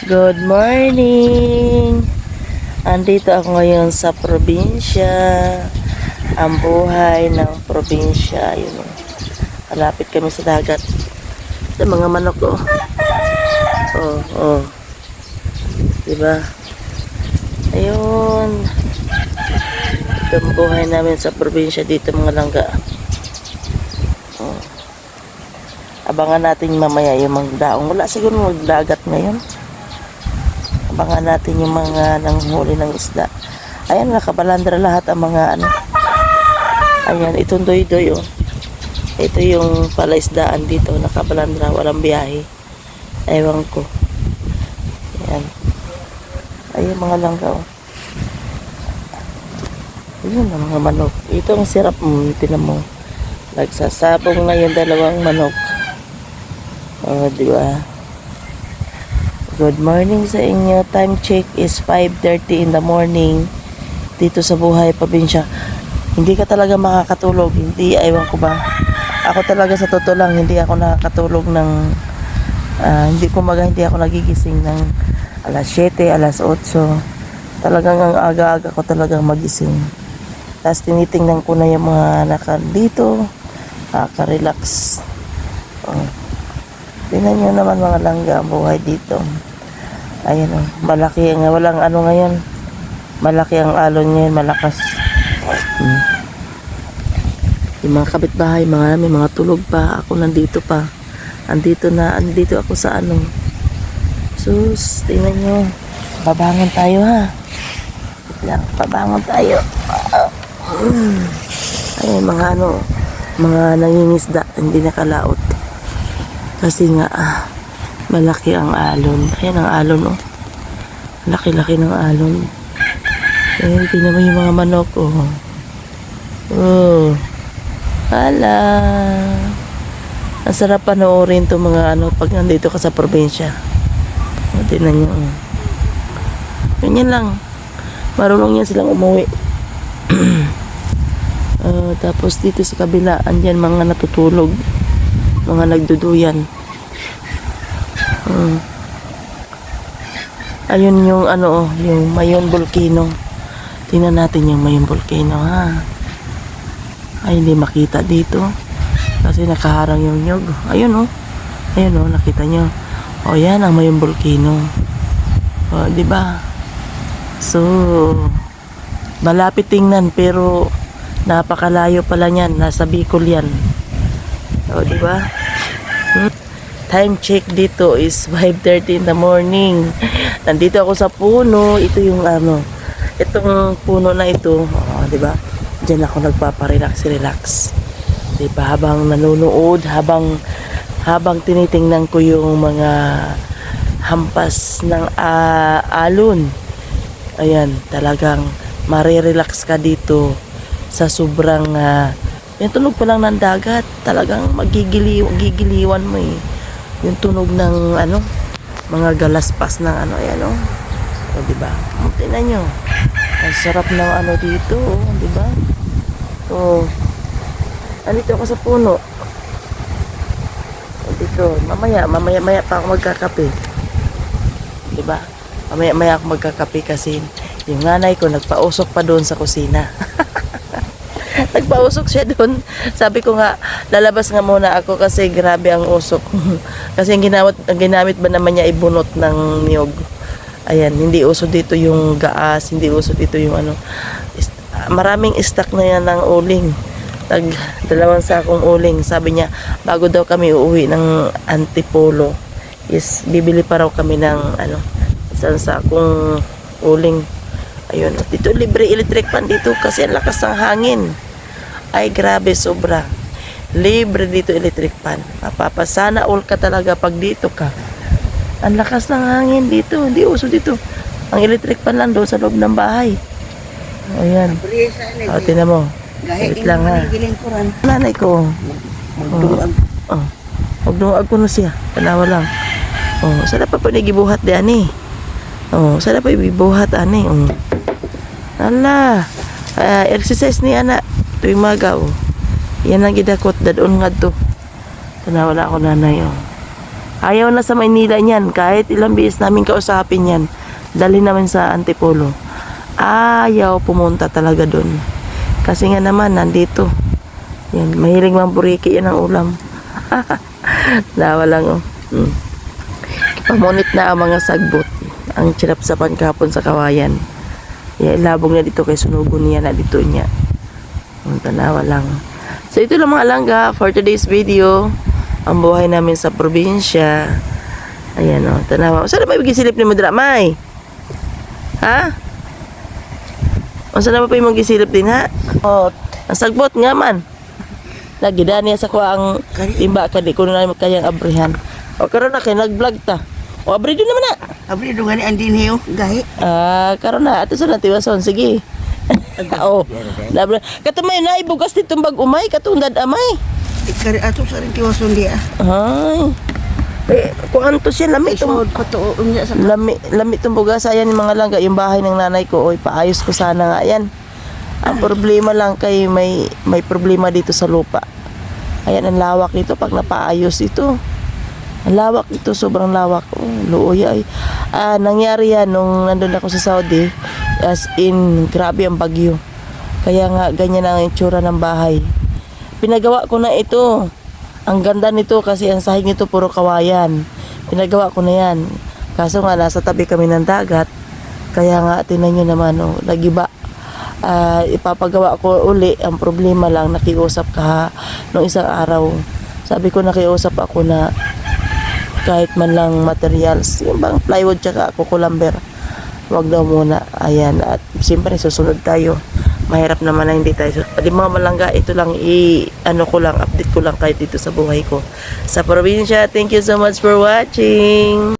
Good morning! Andito ako ngayon sa probinsya. Ang buhay ng probinsya. Yun, oh. Malapit kami sa dagat. Sa mga manok ko. Oh, oh. Diba? Ayun. Ito ang buhay namin sa probinsya dito mga langga. Oh. Abangan natin mamaya yung mga daong. Wala siguro magdagat ngayon. Abangan natin yung mga nanghuli ng isda. Ayan, nakabalandra lahat ang mga ano. Ayan, itong doy-doy oh. Ito yung palaisdaan dito, nakabalandra, walang biyahe. Ewan ko. Ayan. Ayun mga langga oh. Ayun ang mga manok. Ito ang sirap mo, tinan mo. Nagsasabong na yung dalawang manok. Oh, di ba? Good morning sa inyo. Time check is 5.30 in the morning dito sa Buhay Probinsya. Hindi ka talaga makakatulog. Hindi, aywan ko ba. Ako talaga sa totoo lang, hindi ako nakakatulog ng ah, hindi kumaga hindi ako nagigising ng alas 7, alas 8. Talagang ang aga-aga ko talagang magising. Tapos tinitingnan ko na yung mga naka dito. Nakaka-relax. Oh. Tingnan nyo naman mga langga ang buhay dito. Ayan o, malaki ang walang ano ngayon. Malaki ang alon ngayon, malakas. Hmm. Yung mga kapitbahay, mga may mga tulog pa. Ako nandito pa. Andito na, andito ako sa ano. Sus, tingnan nyo. Babangon tayo ha. Wait lang, babangon tayo. Hmm. Ayun, mga ano, mga nangingisda, hindi nakalaot. Kasi nga, ah, malaki ang alon. Ayan ang alon, oh. Laki-laki ng alon. Eh, tingnan mo yung mga manok, oh. Oh. Hala. Ang sarap panoorin to mga ano pag nandito ka sa probinsya. O, tingnan nyo. oh. Ganyan lang. Marunong yan silang umuwi. Ah, tapos dito sa kabila, andyan mga natutulog mga nagduduyan. Hmm. Ayun yung ano, oh, yung Mayon Volcano. Tingnan natin yung Mayon Volcano ha. Ay, hindi makita dito. Kasi nakaharang yung nyog. Ayun oh. Ayun oh, nakita nyo. O yan ang Mayon Volcano. O, di ba? So, malapit tingnan pero napakalayo pala niyan. Nasa Bicol yan. O, di ba? Time check dito is 5.30 in the morning. Nandito ako sa puno. Ito yung ano, itong puno na ito. O, di ba? Diyan ako nagpaparelax, relax. Di ba? Habang nanonood, habang habang tinitingnan ko yung mga hampas ng ah, alon. Ayan, talagang marirelax ka dito sa sobrang ah, yung tunog pa lang ng dagat, talagang magigiliw, gigiliwan mo eh. Yung tunog ng ano, mga galaspas ng ano, ayan oh. Di ba? Tingnan nyo. Ang sarap ng ano dito, oh, di ba? Oh. Andito ako sa puno. Dito. Mamaya, mamaya, maya pa ako magkakape. Di ba? Mamaya, maya ako magkakape kasi yung nanay ko nagpausok pa doon sa kusina. Nagpausok siya doon. Sabi ko nga, lalabas nga muna ako kasi grabe ang usok. kasi ang ginamit, ang ginamit ba naman niya ibunot ng niyog. Ayan, hindi uso dito yung gaas, hindi uso dito yung ano. Maraming stock na yan ng uling. Tag dalawang sakong uling. Sabi niya, bago daw kami uuwi ng antipolo, is bibili pa raw kami ng ano, isang sakong uling. Ayun, dito libre electric pan dito kasi ang lakas ng hangin. Ay grabe sobra. Libre dito electric pan. Mapapasana all ka talaga pag dito ka. Ang lakas ng hangin dito, hindi uso dito. Ang electric pan lang doon sa loob ng bahay. Ayan. O, tinan mo. Wait lang ha. Nanay ko. Magduwag. Oh. Magduwag ko na siya. Tanawa lang. Oh, sana pa pa nagibuhat di ani. Oh, sana pa ibibuhat ani. Oh. Ala. Ah, exercise ni ana tuwing maga oh. Yan ang gidakot dadon nga to. Tanawa lang ako nanay oh. Ayaw na sa Maynila niyan. Kahit ilang biis namin kausapin yan. Dali namin sa Antipolo. Ayaw pumunta talaga doon. Kasi nga naman, nandito. Yan, mahilig mang buriki yan ang ulam. Nawa lang, oh. Mm. Pamunit na ang mga sagbot. Ang sinapsapan kahapon sa kawayan. Ya, ilabog na dito kay sunugo niya na dito niya. Ang tanawa lang. So ito lang mga langga for today's video. Ang buhay namin sa probinsya. Ayan o, tanawa. Saan na ba gisilip ni Mudra? May? Ha? O saan na ba pa yung gisilip din ha? O, ang sagbot nga man. Nagida niya sa ko ang timba kadi kuno na kayang abrihan. O karon na kay nag-vlog ta. O abri naman na. Abri do gani andin hiyo gahi. Ah, karon na ato sa natiwason sige. Oo. Labra. Katumay na ibugas ditong bag umay katungdad amay. Ikari ato sa rin tiwason dia. Ay. Eh, kung anto siya lami pato unya sa lami lami itong bugas ayan yung mga langga yung bahay ng nanay ko oy paayos ko sana nga yan. Ang problema lang kay may may problema dito sa lupa. Ayan ang lawak nito pag napaayos ito. Ang lawak ito, sobrang lawak. Oh, luoy ay. Ah, nangyari yan nung nandun ako sa Saudi. As in, grabe ang bagyo. Kaya nga, ganyan ang itsura ng bahay. Pinagawa ko na ito. Ang ganda nito kasi ang sahig nito puro kawayan. Pinagawa ko na yan. Kaso nga, nasa tabi kami ng dagat. Kaya nga, tinan nyo naman, oh, nagiba. Ah, ipapagawa ko uli. Ang problema lang, nakiusap ka nung isang araw. Sabi ko, nakiusap ako na kahit man lang materials, yung bang plywood tsaka kukulamber. Wag daw muna. Ayan. At siyempre, susunod tayo. Mahirap naman na hindi tayo. Pati mga malangga, ito lang i, ano ko lang, update ko lang kahit dito sa buhay ko. Sa probinsya, thank you so much for watching.